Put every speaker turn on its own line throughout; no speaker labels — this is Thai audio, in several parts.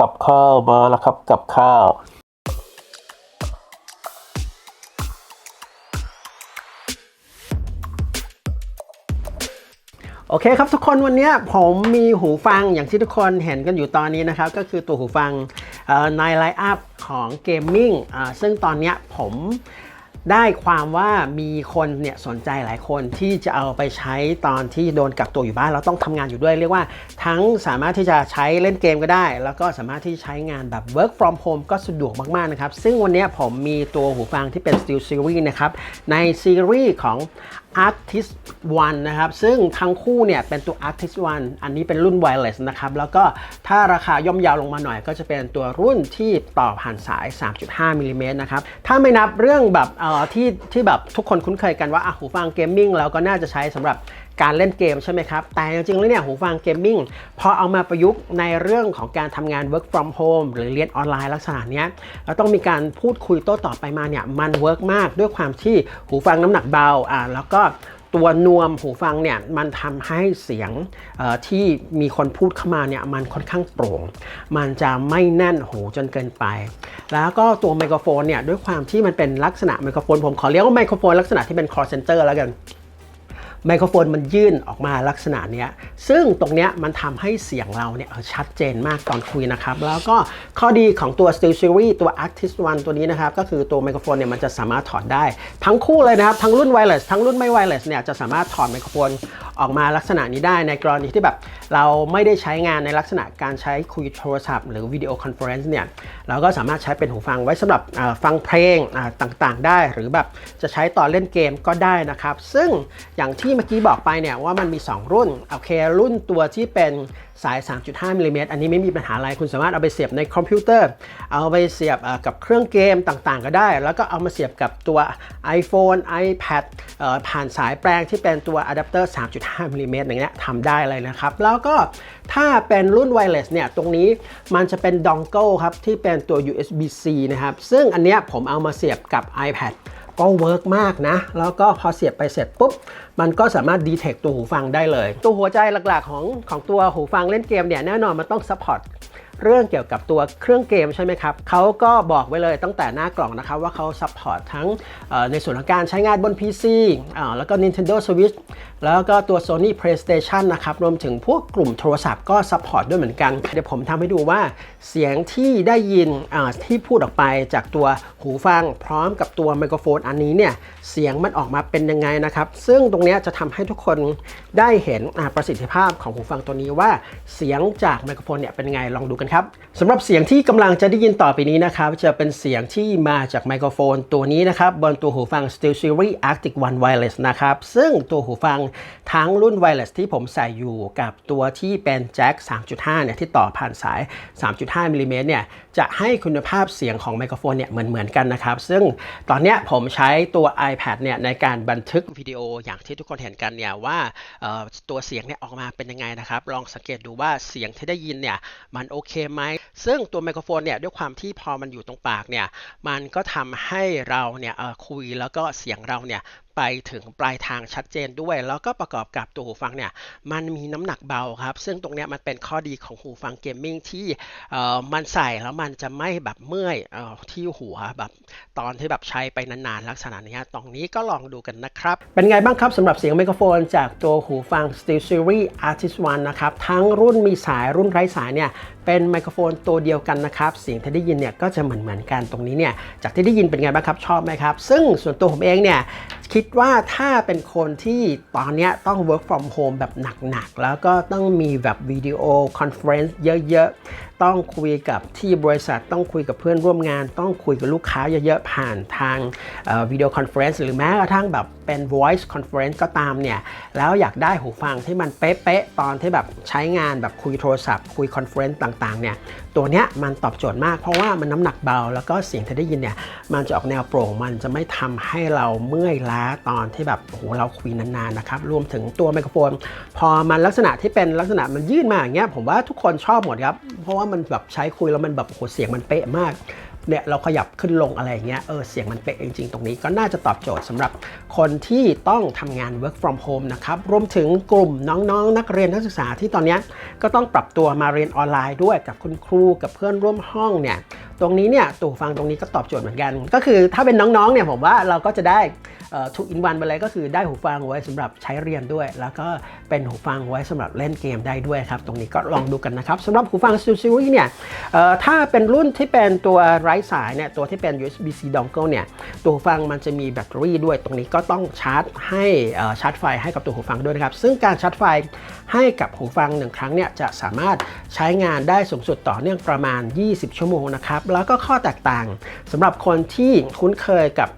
กับข้าวมาแล้วครับกับข้าว
โอเคครับทุกคนวันนี้ผมมีหูฟังอย่างที่ทุกคนเห็นกันอยู่ตอนนี้นะครับ ก็คือตัวหูฟังในไลน์อัพของเกมมิ่งซึ่งตอนนี้ผม ได้ความว่ามีคนเนี่ยสนใจหลายคนที่จะเอาไปใช้ตอนที่โดนกักตัวอยู่บ้านเราต้องทำงานอยู่ด้วย เรียกว่าทั้งสามารถที่จะใช้เล่นเกมก็ได้ แล้วก็สามารถที่ใช้งานแบบ work from home ก็สะดวกมากๆนะครับ ซึ่งวันนี้ผมมีตัวหูฟังที่เป็น Steel Series นะครับ ในซีรีส์ของ Artist One นะครับ ซึ่งทั้งคู่เนี่ยเป็นตัว Artist One อันนี้เป็นรุ่น wireless นะครับ แล้วก็ถ้าราคาย่อมเยาวลงมาหน่อย ก็จะเป็นตัวรุ่นที่ต่อผ่านสาย 3.5มิลลิเมตรนะครับ ถ้าไม่นับเรื่องแบบเอ่อที่ที่แบบทุกคนคุ้นเคยกันว่าอะหูฟังเกมมิ่งเราก็น่าจะใช้สำหรับ การเล่นเกมใช่ไหมครับ แต่จริงๆแล้วเนี่ยหูฟังเกมมิ่งพอเอามาประยุกต์ในเรื่องของการทำงาน work from home หรือเรียนออนไลน์ลักษณะเนี้ยเราต้องมีการพูดคุยโต้ตอบไปมาเนี่ยมันเวิร์กมากด้วยความที่หูฟังน้ำหนักเบาอ่าแล้วก็ตัวนวมหูฟังเนี่ยมันทำให้เสียงที่มีคนพูดเข้ามาเนี่ยมันค่อนข้างโปร่ง มันจะไม่แน่นหูจนเกินไป แล้วก็ตัวไมโครโฟนเนี่ยด้วยความที่มันเป็นลักษณะไมโครโฟนผมขอเรียกว่าไมโครโฟนลักษณะที่เป็น call center แล้วกัน ไมโครโฟนมันยื่นออกมาลักษณะเนี้ย ซึ่งตรงเนี้ยมันทำให้เสียงเราเนี่ยชัดเจนมากตอนคุยนะครับ แล้วก็ข้อดีของตัว Steel Series ตัว Artist One ตัวนี้นะครับ ก็คือตัวไมโครโฟนเนี่ยมันจะสามารถถอดได้ ทั้งคู่เลยนะครับ ทั้งรุ่น wireless ทั้งรุ่นไม่ไวเลสเนี่ยจะสามารถถอดไมโครโฟนออกมาลักษณะนี้ได้ในกรณีที่แบบเราไม่ได้ใช้งานในลักษณะการใช้คุยโทรศัพท์หรือวิดีโอคอนเฟอเรนซ์เนี่ยเราก็สามารถใช้เป็นหูฟังไว้สำหรับฟังเพลงต่างๆ ได้ หรือแบบจะใช้ตอนเล่นเกมก็ได้นะครับ ซึ่งอย่างที่เมื่อกี้บอกไปเนี่ยว่ามันมี 2 รุ่นโอเครุ่นตัวที่เป็นสาย 3.5มิลลิเมตรอันนี้ไม่มีปัญหาอะไรคุณสามารถเอาไปเสียบในคอมพิวเตอร์ เอาไปเสียบกับเครื่องเกมต่างๆ ก็ได้ แล้วก็เอามาเสียบกับตัว iPhone iPad ผ่านสายแปลงที่เป็นตัวอะแดปเตอร์5มิลลิเมตรอย่างเงี้ยทำได้เลยนะครับ แล้วก็ถ้าเป็นรุ่น wireless เนี่ย ตรงนี้มันจะเป็นดองเกิลครับ ที่เป็นตัว USB-C นะครับ ซึ่งอันเนี้ยผมเอามาเสียบกับ iPad ก็เวิร์กมากนะ แล้วก็พอเสียบไปเสร็จปุ๊บ มันก็สามารถดีเทคตัวหูฟังได้เลย ตัวหัวใจหลักๆของของตัวหูฟังเล่นเกมเนี่ยแน่นอนมันต้องซัพพอร์ตเรื่องเกี่ยวกับตัวเครื่องเกมใช่ไหมครับเขาก็บอกไว้เลยตั้งแต่หน้ากล่องนะครับว่าเขาซัพพอร์ตทั้งในส่วนของการใช้งานบน PC แล้วก็ Nintendo Switch แล้วก็ตัว Sony PlayStation นะครับ รวมถึงพวกกลุ่มโทรศัพท์ก็ซัพพอร์ตด้วยเหมือนกัน เดี๋ยวผมทำให้ดูว่าเสียงที่ได้ยินที่พูดออกไปจากตัวหูฟังพร้อมกับตัวไมโครโฟนอันนี้เนี่ยเสียงมันออกมาเป็นยังไงนะครับ ซึ่งตรงนี้จะทำให้ทุกคนได้เห็นประสิทธิภาพของหูฟังตัวนี้ว่าเสียงจากไมโครโฟนเนี่ยเป็นไงลองดูกันครับสำหรับเสียงที่กำลังจะได้ยินต่อไปนี้นะครับจะเป็นเสียงที่มาจากไมโครโฟนตัวนี้นะครับบนตัวหูฟัง SteelSeries Arctic One Wireless นะครับซึ่งตัวหูฟังทั้งรุ่น Wireless ที่ผมใส่อยู่กับตัวที่เป็นแจ็ค3.5เนี่ยที่ต่อผ่านสาย 3.5มิลลิเมตรเนี่ยจะให้คุณภาพเสียงของไมโครโฟนเนี่ยเหมือนเหมือนกันนะครับ ซึ่งตอนนี้ผมใช้ตัว iPad เนี่ยในการบันทึกวิดีโออย่างที่ทุกคนเห็นกันเนี่ยว่าตัวเสียงเนี่ยออกมาเป็นยังไงนะครับ ลองสังเกตดูว่าเสียงที่ได้ยินเนี่ยมันโอเคไหม ซึ่งตัวไมโครโฟนเนี่ยด้วยความที่พอมันอยู่ตรงปากเนี่ยมันก็ทำให้เราเนี่ยคุยแล้วก็เสียงเราเนี่ยไปถึงปลายทางชัดเจนด้วย แล้วก็ประกอบกับตัวหูฟังเนี่ยมันมีน้ำหนักเบาครับ ซึ่งตรงนี้มันเป็นข้อดีของหูฟังเกมมิ่งที่มันใส่แล้วมันจะไม่แบบเมื่อยที่หัวแบบตอนที่แบบใช้ไปนานๆ ลักษณะนี้ตรงนี้ก็ลองดูกันนะครับ เป็นไงบ้างครับสำหรับเสียงไมโครโฟนจากตัวหูฟัง SteelSeries Artist One นะครับ ทั้งรุ่นมีสายรุ่นไร้สายเนี่ยเป็นไมโครโฟนตัวเดียวกันนะครับเสียงที่ได้ยินเนี่ยก็จะเหมือนเหมือนกันตรงนี้เนี่ยจากที่ได้ยินเป็นไงบ้างครับชอบไหมครับ ซึ่งส่วนตัวผมเองเนี่ยคิดว่าถ้าเป็นคนที่ตอนนี้ต้อง work from home แบบหนักๆ แล้วก็ต้องมีแบบวิดีโอคอนเฟรนซ์เยอะๆ ต้องคุยกับที่บริษัทต้องคุยกับเพื่อนร่วมงาน ต้องคุยกับลูกค้าเยอะๆ ผ่านทางวิดีโอคอนเฟรนซ์หรือแม้กระทั่งแบบเป็น voice conference ก็ตามเนี่ย แล้วอยากได้หูฟังที่มันเป๊ะๆ ตอนที่แบบใช้งานแบบคุยโทรศัพท์ คุยคอนเฟรนซ์ต่างๆ เนี่ย ตัวเนี้ยมันตอบโจทย์มากเพราะว่ามันน้ำหนักเบา แล้วก็เสียงที่ได้ยินเนี่ย มันจะออกแนวโปร่งมันจะไม่ทำให้เราเมื่อยล้าตอนที่แบบโอ้โหเราคุยนานๆนะครับรวมถึงตัวไมโครโฟน พอมันลักษณะที่เป็นลักษณะมันยื่นมาอย่างเงี้ยผมว่าทุกคนชอบหมดครับเพราะว่ามันแบบใช้คุยแล้วมันแบบโหเสียงมันเป๊ะมากเนี่ยเราขยับขึ้นลงอะไรเงี้ยเออเสียงมันเป๊ะจริงๆ ตรงนี้ก็น่าจะตอบโจทย์สำหรับคนที่ต้องทำงาน work from home นะครับ รวมถึงกลุ่มน้องๆนักเรียนนักศึกษาที่ตอนนี้ก็ต้องปรับตัวมาเรียนออนไลน์ด้วยกับคุณครูกับเพื่อนร่วมห้องเนี่ย ตรงนี้เนี่ยตัวหูฟังตรงนี้ก็ตอบโจทย์เหมือนกัน ก็คือถ้าเป็นน้องๆเนี่ยผมว่าเราก็จะได้ทุกอินวันไปเลยก็คือได้หูฟังไว้สำหรับใช้เรียนด้วย แล้วก็เป็นหูฟังไว้สำหรับเล่นเกมได้ด้วยครับ ตรงนี้ก็ลองดูกันนะครับสำหรับหูฟัง Steel Series เนี่ยถ้าเป็นรุ่นที่เป็นตัวไร้สายเนี่ยตัวที่เป็น USB-C dongle เนี่ยตัวหูฟังมันจะมีแบตเตอรี่ด้วย ตรงนี้ก็ต้องชาร์จให้ชาร์จไฟให้กับตัวหูฟังด้วยนะครับซึ่งการชาร์จไฟให้กับหูฟังหนึ่งครั้งเนี่ยจะสามารถใช้งานได้สูงสุดต่อเนื่องประมาณ 20 ชั่วโมงนะครับแล้วก็ข้อแตกต่างสำหรับคนที่คุ้นเคยกับ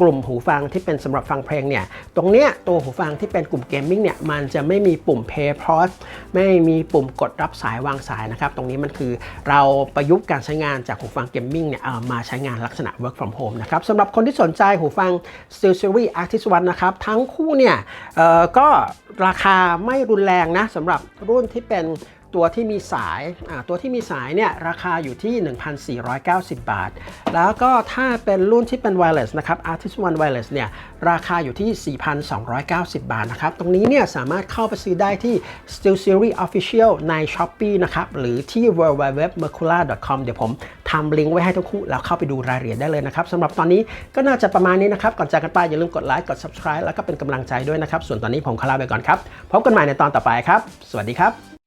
กลุ่มหูฟังที่เป็นสำหรับฟังเพลงเนี่ย ตรงเนี้ยตัวหูฟังที่เป็นกลุ่มเกมมิ่งเนี่ย มันจะไม่มีปุ่ม Play Pause ไม่มีปุ่มกดรับสายวางสายนะครับ ตรงนี้มันคือเราประยุกต์การใช้งานจากหูฟังเกมมิ่งเนี่ยามาใช้งานลักษณะ work from home นะครับสำหรับคนที่สนใจหูฟัง Steel Series Artist One นะครับ ทั้งคู่เนี่ยก็ราคาไม่รุนแรงนะสำหรับรุ่นที่เป็น ตัวที่มีสายตัวที่มีสายเนี่ยราคาอยู่ที่ 1,490 บาท แล้วก็ถ้าเป็นรุ่นที่เป็น wireless นะครับ Artist One Wireless เนี่ยราคาอยู่ที่ 4,290 บาทนะครับ ตรงนี้เนี่ยสามารถเข้าไปซื้อได้ที่ Steel Series Official ใน Shopee นะครับ หรือที่ www.mercula.com เดี๋ยวผมทำลิงก์ไว้ให้ทั้งคู่แล้วเข้าไปดูรายละเอียดได้เลยนะครับสำหรับตอนนี้ก็น่าจะประมาณนี้นะครับ ก่อนจากกันไปอย่าลืมกดไลค์กด subscribe แล้วก็เป็นกำลังใจด้วยนะครับ ส่วนตอนนี้ผมขลาไปก่อนครับ พบกันใหม่ในตอนต่อไปครับ สวัสดีครับ